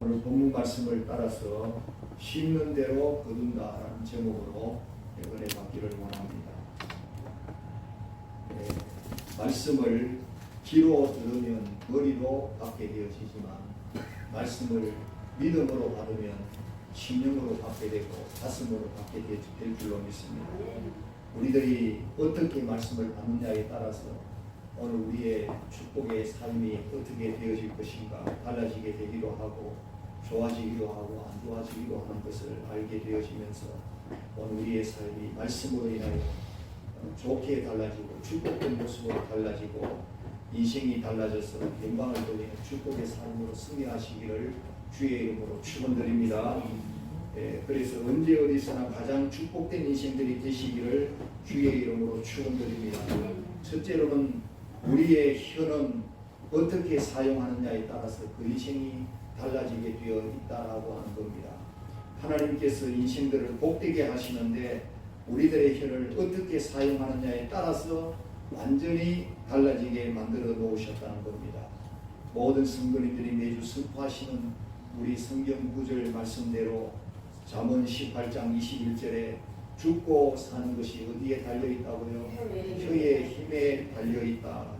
오늘 본문 말씀을 따라서 심는 대로 거둔다라는 제목으로 은혜 받기를 원합니다. 네, 말씀을 귀로 들으면 머리로 받게 되어지지만 말씀을 믿음으로 받으면 심령으로 받게 되고 가슴으로 받게 될- 될 줄로 믿습니다. 우리들이 어떻게 말씀을 받느냐에 따라서 오늘 우리의 축복의 삶이 어떻게 되어질 것인가 달라지게 되기도 하고 좋아지기도 하고 안 좋아지기도 하는 것을 알게 되어지면서 오늘 우리의 삶이 말씀으로 인하여 어, 좋게 달라지고 축복된 모습으로 달라지고 인생이 달라져서 영광을 돌리는 축복의 삶으로 승리하시기를 주의 이름으로 축원드립니다. 예, 그래서 언제 어디서나 가장 축복된 인생들이 되시기를 주의 이름으로 축원드립니다. 첫째로는 우리의 혀는 어떻게 사용하느냐에 따라서 그 인생이 달라지게 되어 있다라고 하는 겁니다. 하나님께서 인생들을 복되게 하시는데 우리들의 혀를 어떻게 사용하느냐에 따라서 완전히 달라지게 만들어 놓으셨다는 겁니다. 모든 성도님들이 매주 선포하시는 우리 성경 구절 말씀대로 잠언 18장 21절에 죽고 사는 것이 어디에 달려 있다고요? 혀의 힘에 달려 있다.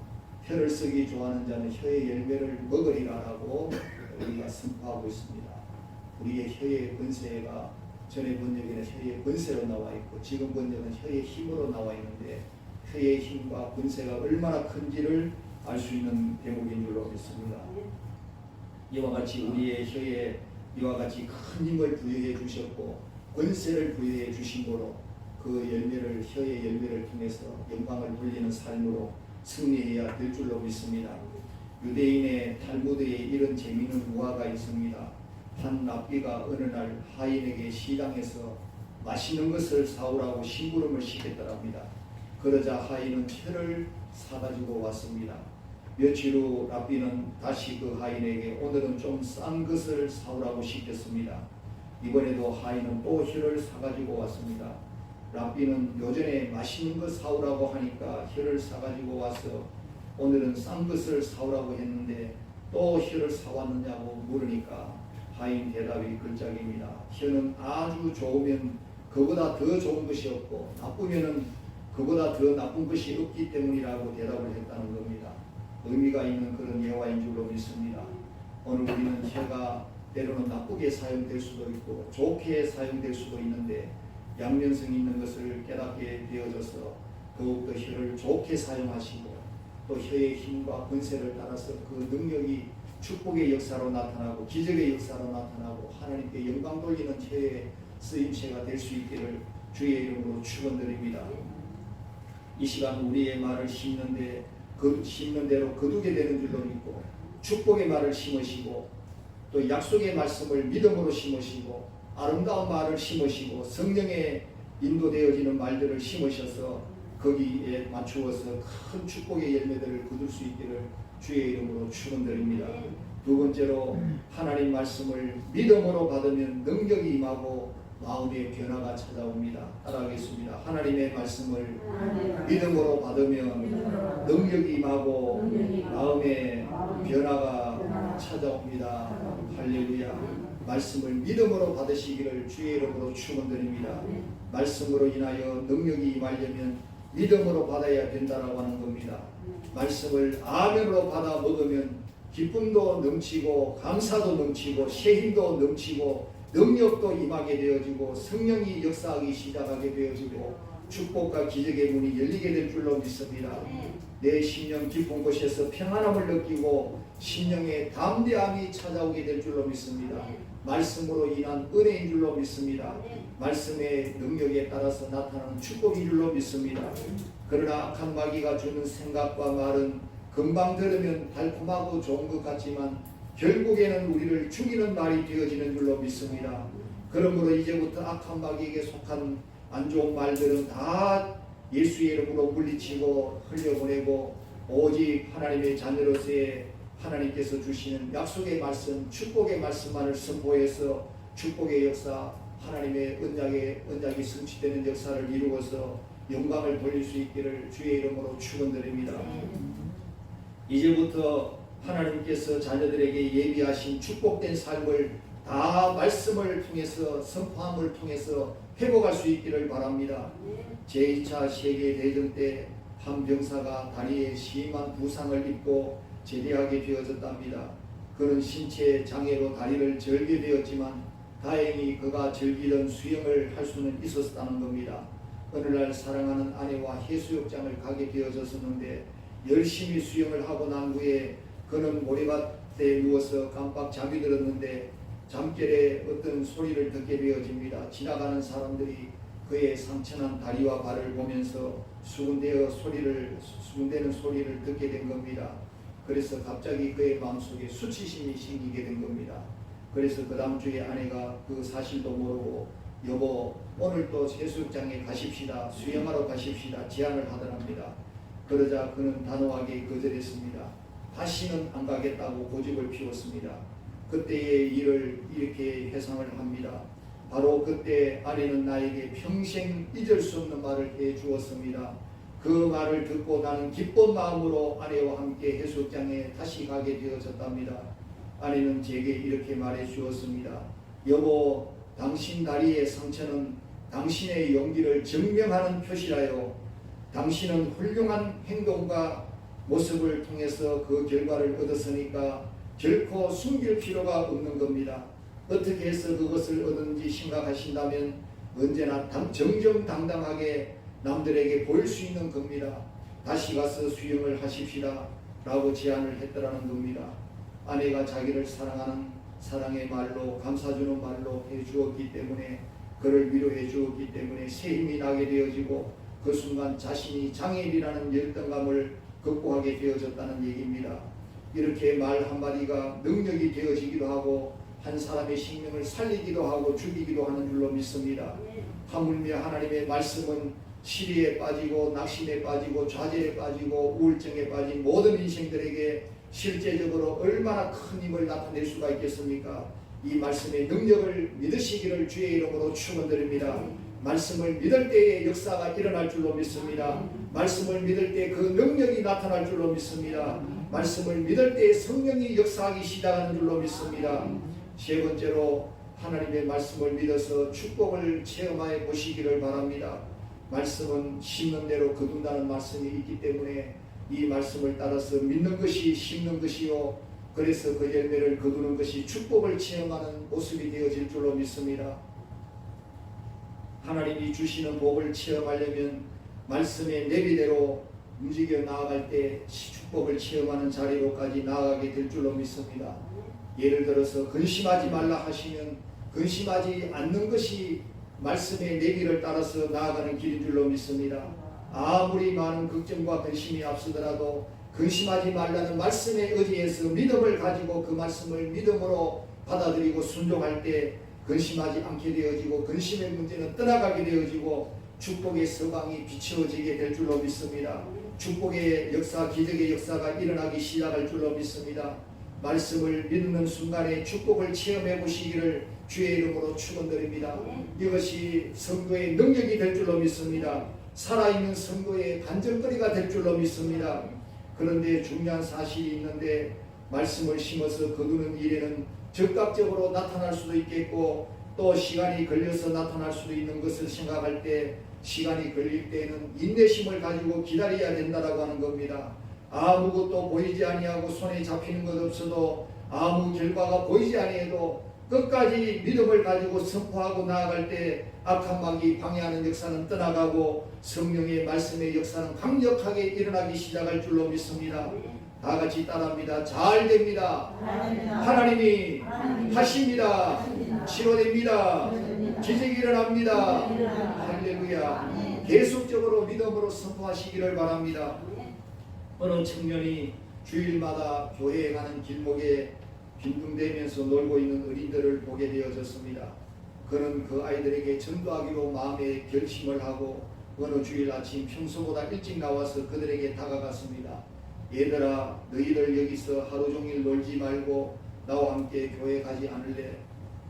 혀를 쓰기 좋아하는 자는 혀의 열매를 먹으리라라고 우리가 선포하고 있습니다. 우리의 혀의 권세가 전에 번역에는 혀의 권세로 나와 있고 지금 번역은 혀의 힘으로 나와 있는데 혀의 힘과 권세가 얼마나 큰지를 알 수 있는 대목인 줄로 믿습니다. 이와 같이 우리의 혀에 이와 같이 큰 힘을 부여해 주셨고 권세를 부여해 주심으로 그 열매를 혀의 열매를 통해서 영광을 돌리는 삶으로 승리해야 될 줄로 믿습니다. 유대인의 탈무드에 이런 재미있는 우화가 있습니다. 한 랍비가 어느 날 하인에게 시장에서 맛있는 것을 사오라고 심부름을 시켰더랍니다. 그러자 하인은 혀를 사가지고 왔습니다. 며칠 후 랍비는 다시 그 하인에게 오늘은 좀 싼 것을 사오라고 시켰습니다. 이번에도 하인은 또 혀를 사가지고 왔습니다. 랍비는 요전에 맛있는 것 사오라고 하니까 혀를 사가지고 와서 오늘은 싼 것을 사오라고 했는데 또 혀를 사왔느냐고 물으니까 하인 대답이 글짝입니다. 혀는 아주 좋으면 그보다 더 좋은 것이 없고 나쁘면은 그보다 더 나쁜 것이 없기 때문이라고 대답을 했다는 겁니다. 의미가 있는 그런 예화인 줄로 믿습니다. 오늘 우리는 혀가 때로는 나쁘게 사용될 수도 있고 좋게 사용될 수도 있는데 양면성 있는 것을 깨닫게 되어져서 더욱더 혀를 좋게 사용하시고 또 혀의 힘과 권세를 따라서 그 능력이 축복의 역사로 나타나고 기적의 역사로 나타나고 하나님께 영광 돌리는 혀의 쓰임새가 될 수 있기를 주의 이름으로 축원드립니다. 이 시간 우리의 말을 심는데 그 심는 대로 거두게 되는 줄로 믿고 축복의 말을 심으시고 또 약속의 말씀을 믿음으로 심으시고 아름다운 말을 심으시고 성령에 인도되어지는 말들을 심으셔서 거기에 맞추어서 큰 축복의 열매들을 거둘 수 있기를 주의 이름으로 축원드립니다. 두 번째로 하나님 말씀을 믿음으로 받으면 능력이 임하고 마음의 변화가 찾아옵니다. 따라하겠습니다. 하나님의 말씀을 믿음으로 받으면 능력이 임하고 마음의 변화가 찾아옵니다. 할렐루야. 말씀을 믿음으로 받으시기를 주의 이름으로 축원드립니다. 말씀으로 인하여 능력이 임하려면 믿음으로 받아야 된다라고 하는 겁니다. 말씀을 아멘으로 받아 먹으면 기쁨도 넘치고 감사도 넘치고 새 힘도 넘치고 능력도 임하게 되어지고 성령이 역사하기 시작하게 되어지고 축복과 기적의 문이 열리게 될 줄로 믿습니다. 내 심령 깊은 곳에서 평안함을 느끼고 심령의 담대함이 찾아오게 될 줄로 믿습니다. 말씀으로 인한 은혜인 줄로 믿습니다. 말씀의 능력에 따라서 나타나는 축복인 줄로 믿습니다. 그러나 마귀가 주는 생각과 말은 금방 들으면 달콤하고 좋은 것 같지만 결국에는 우리를 죽이는 말이 되어지는 줄로 믿습니다. 그러므로 이제부터 악한 마귀에게 속한 안 좋은 말들은 다 예수의 이름으로 물리치고 흘려보내고 오직 하나님의 자녀로서의 하나님께서 주시는 약속의 말씀, 축복의 말씀만을 선포해서 축복의 역사, 하나님의 언약의 언약이 성취되는 역사를 이루어서 영광을 돌릴 수 있기를 주의 이름으로 축원드립니다. 이제부터 하나님께서 자녀들에게 예비하신 축복된 삶을 다 말씀을 통해서 선포함을 통해서 회복할 수 있기를 바랍니다. 제2차 세계 대전 때 한 병사가 다리에 심한 부상을 입고 제대하게 되어졌답니다. 그는 신체 장애로 다리를 절게 되었지만 다행히 그가 즐기던 수영을 할 수는 있었다는 겁니다. 어느 날 사랑하는 아내와 해수욕장을 가게 되어졌었는데 열심히 수영을 하고 난 후에 그는 모래밭에 누워서 깜빡 잠이 들었는데 잠결에 어떤 소리를 듣게 되어집니다. 지나가는 사람들이 그의 상처난 다리와 발을 보면서 수군대어 소리를 수군대는 소리를 듣게 된 겁니다. 그래서 갑자기 그의 마음속에 수치심이 생기게 된 겁니다. 그래서 그 다음 주에 아내가 그 사실도 모르고 여보 오늘 또 해수욕장에 가십시다 수영하러 가십시다 제안을 하더랍니다. 그러자 그는 단호하게 거절했습니다. 다시는 안 가겠다고 고집을 피웠습니다. 그때의 일을 이렇게 회상을 합니다. 바로 그때 아내는 나에게 평생 잊을 수 없는 말을 해 주었습니다. 그 말을 듣고 나는 기쁜 마음으로 아내와 함께 해수욕장에 다시 가게 되어졌답니다. 아내는 제게 이렇게 말해 주었습니다. 여보, 당신 다리의 상처는 당신의 용기를 증명하는 표시라요. 당신은 훌륭한 행동과 모습을 통해서 그 결과를 얻었으니까 결코 숨길 필요가 없는 겁니다. 어떻게 해서 그것을 얻은지 생각하신다면 언제나 당- 정정당당하게 남들에게 보일 수 있는 겁니다. 다시 가서 수영을 하십시다. 라고 제안을 했더라는 겁니다. 아내가 자기를 사랑하는 사랑의 말로 감사주는 말로 해주었기 때문에 그를 위로해 주었기 때문에 새 힘이 나게 되어지고 그 순간 자신이 장애인이라는 열등감을 극복하게 되어졌다는 얘기입니다. 이렇게 말 한마디가 능력이 되어지기도 하고 한 사람의 생명을 살리기도 하고 죽이기도 하는 줄로 믿습니다. 하물며 하나님의 말씀은 시리에 빠지고 낙심에 빠지고 좌절에 빠지고 우울증에 빠진 모든 인생들에게 실제적으로 얼마나 큰 힘을 나타낼 수가 있겠습니까? 이 말씀의 능력을 믿으시기를 주의 이름으로 축원드립니다. 말씀을 믿을 때에 역사가 일어날 줄로 믿습니다. 말씀을 믿을 때 그 능력이 나타날 줄로 믿습니다. 말씀을 믿을 때 성령이 역사하기 시작하는 줄로 믿습니다. 세 번째로 하나님의 말씀을 믿어서 축복을 체험하여 보시기를 바랍니다. 말씀은 심는 대로 거둔다는 말씀이 있기 때문에 이 말씀을 따라서 믿는 것이 심는 것이요 그래서 그 열매를 거두는 것이 축복을 체험하는 모습이 되어질 줄로 믿습니다. 하나님이 주시는 복을 체험하려면 말씀의 내비대로 움직여 나아갈 때 축복을 체험하는 자리로까지 나아가게 될 줄로 믿습니다. 예를 들어서 근심하지 말라 하시면 근심하지 않는 것이 말씀의 내비를 따라서 나아가는 길인 줄로 믿습니다. 아무리 많은 걱정과 근심이 앞서더라도 근심하지 말라는 말씀에 의지해서 믿음을 가지고 그 말씀을 믿음으로 받아들이고 순종할 때 근심하지 않게 되어지고 근심의 문제는 떠나가게 되어지고 축복의 서방이 비추어지게 될 줄로 믿습니다. 축복의 역사, 기적의 역사가 일어나기 시작할 줄로 믿습니다. 말씀을 믿는 순간에 축복을 체험해 보시기를 주의 이름으로 축원드립니다. 이것이 성도의 능력이 될 줄로 믿습니다. 살아있는 성도의 간절거리가 될 줄로 믿습니다. 그런데 중요한 사실이 있는데 말씀을 심어서 거두는 일에는 즉각적으로 나타날 수도 있겠고 또 시간이 걸려서 나타날 수도 있는 것을 생각할 때 시간이 걸릴 때에는 인내심을 가지고 기다려야 된다라고 하는 겁니다. 아무것도 보이지 아니하고 손에 잡히는 것 없어도 아무 결과가 보이지 아니해도 끝까지 믿음을 가지고 선포하고 나아갈 때 악한 마귀 방해하는 역사는 떠나가고 성령의 말씀의 역사는 강력하게 일어나기 시작할 줄로 믿습니다. 다 같이 따라합니다. 잘 됩니다. 하나님이 하십니다. 치료됩니다. 기적이 일어납니다. 할렐루야. 계속적으로 믿음으로 선포하시기를 바랍니다. 어느 청년이 주일마다 교회에 가는 길목에 빈둥대면서 놀고 있는 어린들을 보게 되어졌습니다. 그는 그 아이들에게 전도하기로 마음에 결심을 하고 어느 주일 아침 평소보다 일찍 나와서 그들에게 다가갔습니다. 얘들아 너희들 여기서 하루 종일 놀지 말고 나와 함께 교회 가지 않을래?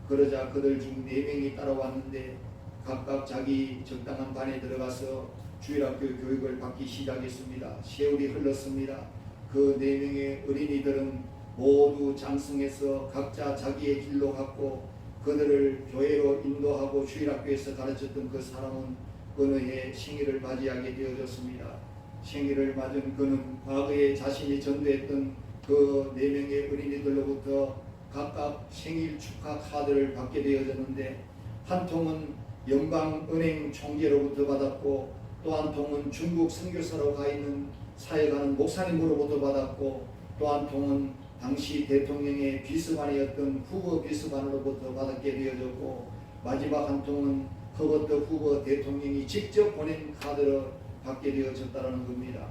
그러자 그들 중 네 명이 따라왔는데 각각 자기 적당한 반에 들어가서 주일학교 교육을 받기 시작했습니다. 세월이 흘렀습니다. 그 네 명의 어린이들은 모두 장성해서 각자 자기의 길로 갔고 그들을 교회로 인도하고 주일학교에서 가르쳤던 그 사람은 어느 해 생일을 맞이하게 되어졌습니다. 생일을 맞은 그는 과거에 자신이 전도했던 그 네 명의 어린이들로부터 각각 생일 축하 카드를 받게 되어졌는데 한 통은 영방은행 총재로부터 받았고 또 한 통은 중국 선교사로 가 있는 사역하는 목사님으로부터 받았고 또 한 통은 당시 대통령의 비서관이었던 후보 비서관으로부터 받게 되어졌고 마지막 한 통은 허버트 후보 대통령이 직접 보낸 카드를 받게 되어졌다는 겁니다.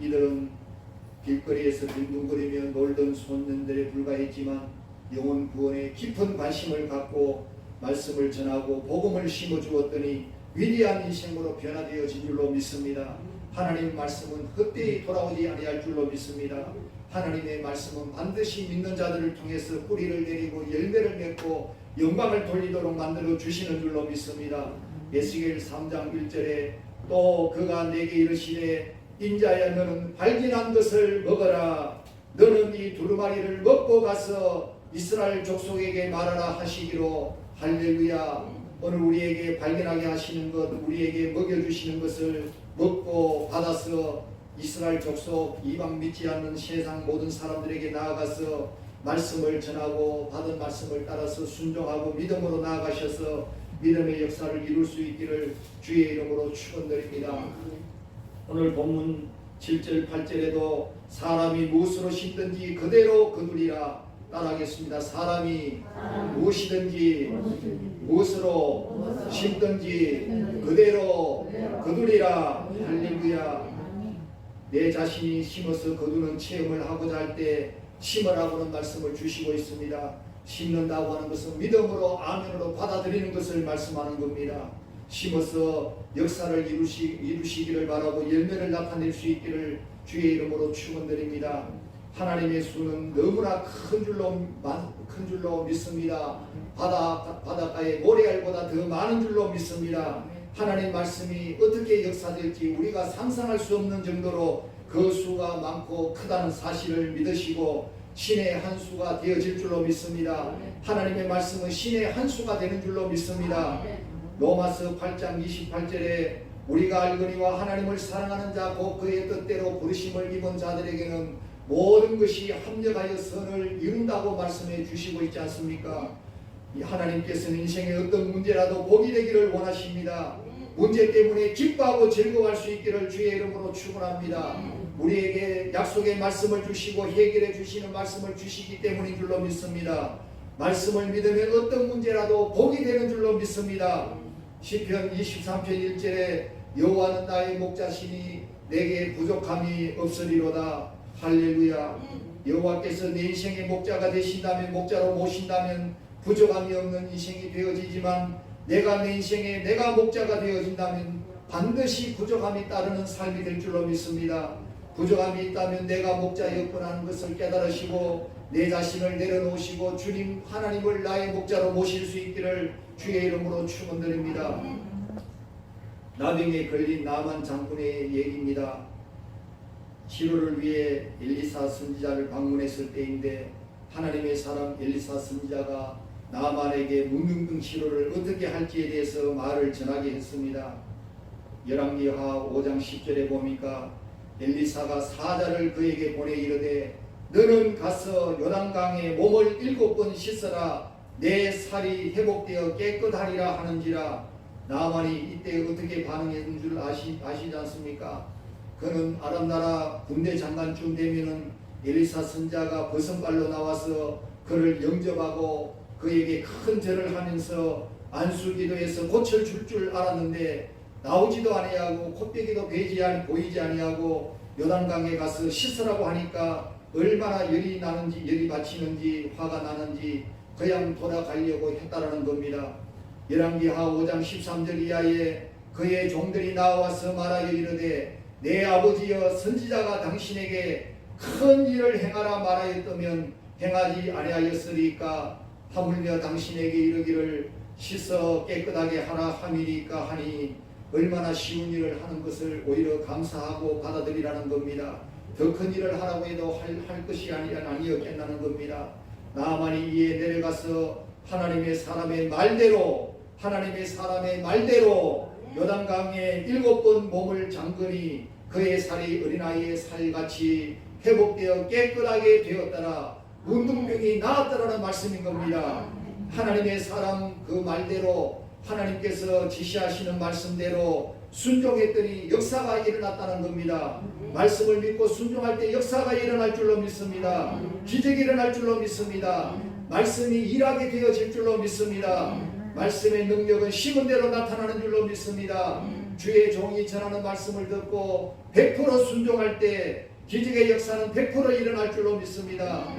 이들은 길거리에서 빈둥거리며 놀던 소년들에 불과했지만 영혼 구원에 깊은 관심을 갖고 말씀을 전하고 복음을 심어 주었더니 위대한 인생으로 변화되어진 줄로 믿습니다. 하나님 말씀은 헛되이 돌아오지 아니할 줄로 믿습니다. 하나님의 말씀은 반드시 믿는 자들을 통해서 뿌리를 내리고 열매를 맺고 영광을 돌리도록 만들어 주시는 줄로 믿습니다. 예수겔 3장 1절에 또 그가 내게 이르시되 인자야 너는 발견한 것을 먹어라 너는 이 두루마리를 먹고 가서 이스라엘 족속에게 말하라 하시기로 할렐루야 오늘 우리에게 발견하게 하시는 것 우리에게 먹여주시는 것을 먹고 받아서 이스라엘 족속 이방 믿지 않는 세상 모든 사람들에게 나아가서 말씀을 전하고 받은 말씀을 따라서 순종하고 믿음으로 나아가셔서 믿음의 역사를 이룰 수 있기를 주의 이름으로 축원드립니다. 오늘 본문 7절 8절에도 사람이 무엇으로 심든지 그대로 거두리라 따라하겠습니다. 사람이 무엇이든지 무엇으로 심든지 그대로 거두리라 할렐루야 내 자신이 심어서 거두는 체험을 하고자 할 때 심으라고는 말씀을 주시고 있습니다. 심는다고 하는 것은 믿음으로 아멘으로 받아들이는 것을 말씀하는 겁니다. 심어서 역사를 이루시, 이루시기를 바라고 열매를 나타낼 수 있기를 주의 이름으로 축원드립니다. 하나님의 수는 너무나 큰 줄로 만- 큰 줄로 믿습니다. 바다 바닷가의 모래알보다 더 많은 줄로 믿습니다. 하나님 말씀이 어떻게 역사될지 우리가 상상할 수 없는 정도로 그 수가 많고 크다는 사실을 믿으시고 신의 한 수가 되어질 줄로 믿습니다. 하나님의 말씀은 신의 한 수가 되는 줄로 믿습니다. 로마서 8장 28절에 우리가 알거니와 하나님을 사랑하는 자곧 그의 뜻대로 부르심을 입은 자들에게는 모든 것이 합력하여 선을 이룬다고 말씀해 주시고 있지 않습니까? 이 하나님께서는 인생의 어떤 문제라도 복이 되기를 원하십니다. 문제 때문에 기뻐하고 즐거워할 수 있기를 주의 이름으로 축원합니다. 우리에게 약속의 말씀을 주시고 해결해 주시는 말씀을 주시기 때문인 줄로 믿습니다. 말씀을 믿으면 어떤 문제라도 복이 되는 줄로 믿습니다. 시편 23편 1절에 여호와는 나의 목자시니 내게 부족함이 없으리로다. 할렐루야. 여호와께서 내 인생의 목자가 되신다면 목자로 모신다면 부족함이 없는 인생이 되어지지만 내가 내 인생에 내가 목자가 되어진다면 반드시 부족함이 따르는 삶이 될 줄로 믿습니다. 부족함이 있다면 내가 목자였구나 것을 깨달으시고 내 자신을 내려놓으시고 주님 하나님을 나의 목자로 모실 수 있기를 주의 이름으로 축원드립니다. 나병에 걸린 나만 장군의 얘기입니다. 치료를 위해 엘리사 선지자를 방문했을 때인데 하나님의 사람 엘리사 선지자가 나만에게 문둥둥 치료를 어떻게 할지에 대해서 말을 전하게 했습니다. 열왕기하 5장 10절에 보니까 엘리사가 사자를 그에게 보내 이르되 너는 가서 요단강에 몸을 일곱 번 씻어라 내 살이 회복되어 깨끗하리라 하는지라 나만이 이때 어떻게 반응했는 줄 아시, 아시지 않습니까? 그는 아람 나라 군대 장관쯤 되면은 엘리사 선자가 버선발로 나와서 그를 영접하고 그에게 큰 절을 하면서 안수기도해서 고쳐 줄 줄 알았는데 나오지도 아니하고 콧배기도 베지 아니 보이지 아니하고 요단강에 가서 씻으라고 하니까 얼마나 열이 나는지 열이 받치는지 화가 나는지 그냥 돌아가려고 했다라는 겁니다. 열왕기하 5장 13절 이하에 그의 종들이 나와서 말하여 이르되 내 아버지여 선지자가 당신에게 큰 일을 행하라 말하였다면 행하지 아니하였으리까 하물며 당신에게 이르기를 씻어 깨끗하게 하라 함이니까 하니 얼마나 쉬운 일을 하는 것을 오히려 감사하고 받아들이라는 겁니다. 더 큰 일을 하라고 해도 할, 할 것이 아니, 아니었겠다는 겁니다. 나만이 이에 내려가서 하나님의 사람의 말대로 하나님의 사람의 말대로 요단강에 일곱 번 몸을 잠그니 그의 살이 어린아이의 살같이 회복되어 깨끗하게 되었더라. 운동병이 나았더라는 말씀인 겁니다. 하나님의 사람 그 말대로 하나님께서 지시하시는 말씀대로 순종했더니 역사가 일어났다는 겁니다. 말씀을 믿고 순종할 때 역사가 일어날 줄로 믿습니다. 기적이 일어날 줄로 믿습니다. 말씀이 일하게 되어질 줄로 믿습니다 말씀의 능력은 심은 대로 나타나는 줄로 믿습니다. 주의 종이 전하는 말씀을 듣고 100% 순종할 때 기적의 역사는 100% 일어날 줄로 믿습니다.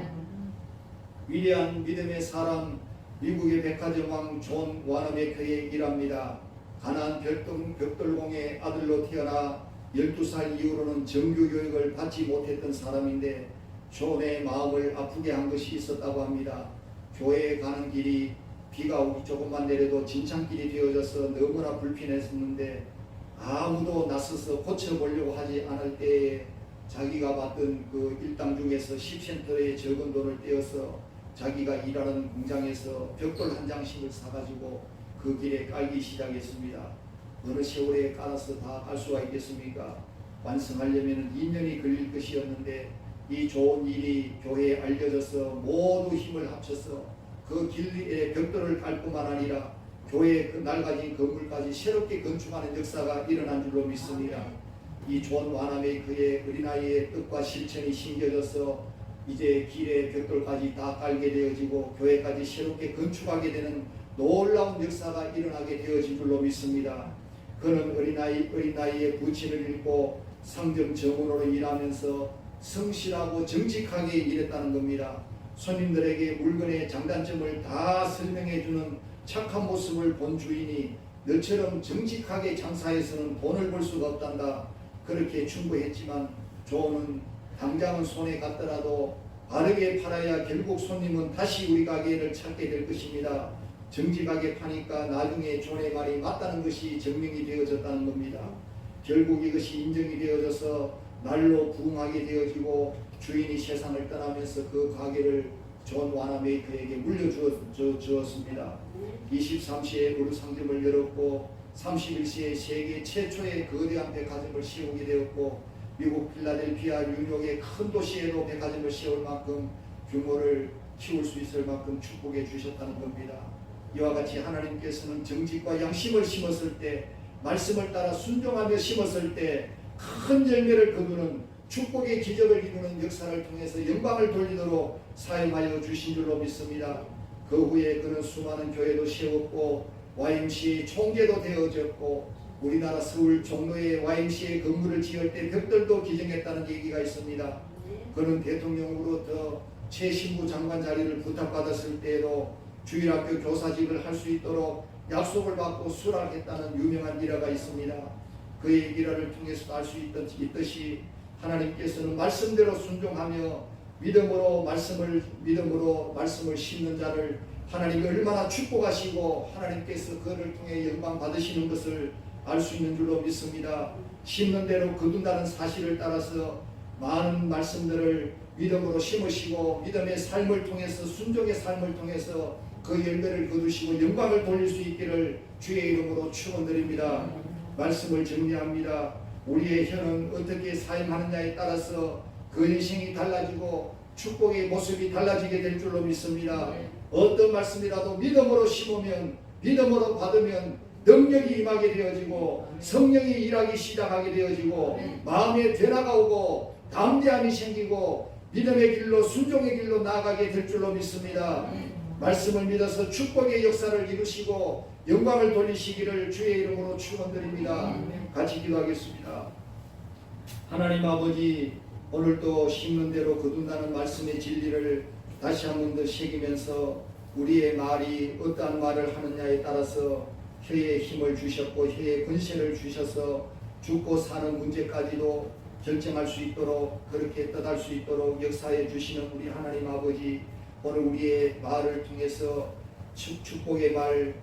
위대한 믿음의 사람 미국의 백화점 왕 존 와너메크의 일합니다. 가난 별동 벽돌공의 아들로 태어나 12살 이후로는 정규 교육을 받지 못했던 사람인데 존의 마음을 아프게 한 것이 있었다고 합니다. 교회에 가는 길이 비가 오기 조금만 내려도 진창길이 되어져서 너무나 불편했었는데 아무도 나서서 고쳐보려고 하지 않을 때에 자기가 받던 그 일당 중에서 10센터의 적은 돈을 떼어서 자기가 일하는 공장에서 벽돌 한 장씩을 사가지고 그 길에 깔기 시작했습니다. 어느 세월에 깔아서 다 깔 수가 있겠습니까? 완성하려면 2년이 걸릴 것이었는데 이 좋은 일이 교회에 알려져서 모두 힘을 합쳐서 그 길에 벽돌을 깔 뿐만 아니라 교회의 그 낡아진 건물까지 새롭게 건축하는 역사가 일어난 줄로 믿습니다. 이 존 와남의 그의 어린아이의 뜻과 실천이 심겨져서 이제 길에 벽돌까지 다 깔게 되어지고 교회까지 새롭게 건축하게 되는 놀라운 역사가 일어나게 되어진 줄로 믿습니다. 그는 어린아이, 어린아이의 부친을 읽고 상점 정원으로 일하면서 성실하고 정직하게 일했다는 겁니다. 손님들에게 물건의 장단점을 다 설명해 주는 착한 모습을 본 주인이 너처럼 정직하게 장사해서는 돈을 벌 수가 없단다. 그렇게 충고했지만 조는 당장은 손에 갔더라도 바르게 팔아야 결국 손님은 다시 우리 가게를 찾게 될 것입니다. 정직하게 파니까 나중에 존의 말이 맞다는 것이 증명이 되어졌다는 겁니다. 결국 이것이 인정이 되어져서 날로 부흥하게 되어지고 주인이 세상을 떠나면서 그 가게를 존 와나메이커에게 물려주었습니다. 23세에 우르 상점을 열었고 31세에 세계 최초의 거대한 백화점을 세우게 되었고 미국 필라델피아 뉴욕의 큰 도시에도 백화점을 세울 만큼 규모를 키울 수 있을 만큼 축복해 주셨다는 겁니다. 이와 같이 하나님께서는 정직과 양심을 심었을 때 말씀을 따라 순종하며 심었을 때 큰 열매를 거두는 축복의 기적을 이루는 역사를 통해서 영광을 돌리도록 사용하여 주신 줄로 믿습니다. 그 후에 그는 수많은 교회도 세웠고 YMCA 총재도 되어졌고 우리나라 서울 종로에 YMCA 건물을 지을 때 벽돌도 기증했다는 얘기가 있습니다. 그는 대통령으로부터 최신부 장관 자리를 부탁받았을 때에도 주일학교 교사직을 할 수 있도록 약속을 받고 수락했다는 유명한 일화가 있습니다. 그의 일화를 통해서 알 수 있듯이 하나님께서는 말씀대로 순종하며 믿음으로 말씀을 믿음으로 말씀을 심는 자를 하나님이 얼마나 축복하시고 하나님께서 그를 통해 영광 받으시는 것을 알 수 있는 줄로 믿습니다. 심는 대로 거둔다는 사실을 따라서 많은 말씀들을 믿음으로 심으시고 믿음의 삶을 통해서 순종의 삶을 통해서 그 열매를 거두시고 영광을 돌릴 수 있기를 주의 이름으로 축원드립니다. 말씀을 정리합니다. 우리의 혀는 어떻게 사용하느냐에 따라서 그 인생이 달라지고 축복의 모습이 달라지게 될 줄로 믿습니다. 어떤 말씀이라도 믿음으로 심으면 믿음으로 받으면 능력이 임하게 되어지고 성령이 일하기 시작하게 되어지고 마음에 변화가 오고 담대함이 생기고 믿음의 길로 순종의 길로 나아가게 될 줄로 믿습니다. 말씀을 믿어서 축복의 역사를 이루시고 영광을 돌리시기를 주의 이름으로 축원드립니다. 같이 기도하겠습니다. 하나님 아버지 오늘도 심는 대로 거둔다는 말씀의 진리를 다시 한 번 더 새기면서 우리의 말이 어떠한 말을 하느냐에 따라서 혀에 힘을 주셨고 혀에 권세를 주셔서 죽고 사는 문제까지도 결정할 수 있도록 그렇게 떠날 수 있도록 역사해 주시는 우리 하나님 아버지 오늘 우리의 말을 통해서 축, 축복의 말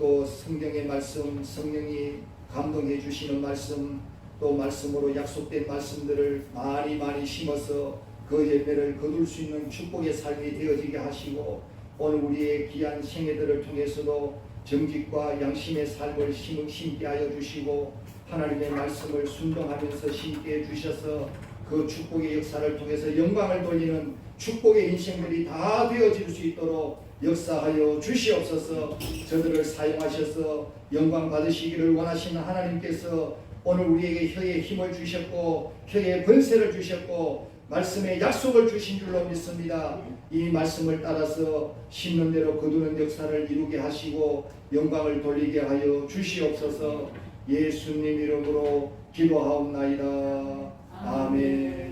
또 성경의 말씀 성령이 감동해 주시는 말씀 또 말씀으로 약속된 말씀들을 많이 많이 심어서 그 열매를 거둘 수 있는 축복의 삶이 되어지게 하시고 오늘 우리의 귀한 생애들을 통해서도 정직과 양심의 삶을 심, 심게 하여 주시고 하나님의 말씀을 순종하면서 심게 해 주셔서 그 축복의 역사를 통해서 영광을 돌리는 축복의 인생들이 다 되어질 수 있도록 역사하여 주시옵소서 저들을 사용하셔서 영광 받으시기를 원하시는 하나님께서 오늘 우리에게 혀에 힘을 주셨고 혀에 번세를 주셨고 말씀의 약속을 주신 줄로 믿습니다. 이 말씀을 따라서 심는 대로 거두는 역사를 이루게 하시고 영광을 돌리게 하여 주시옵소서 예수님 이름으로 기도하옵나이다. 아멘.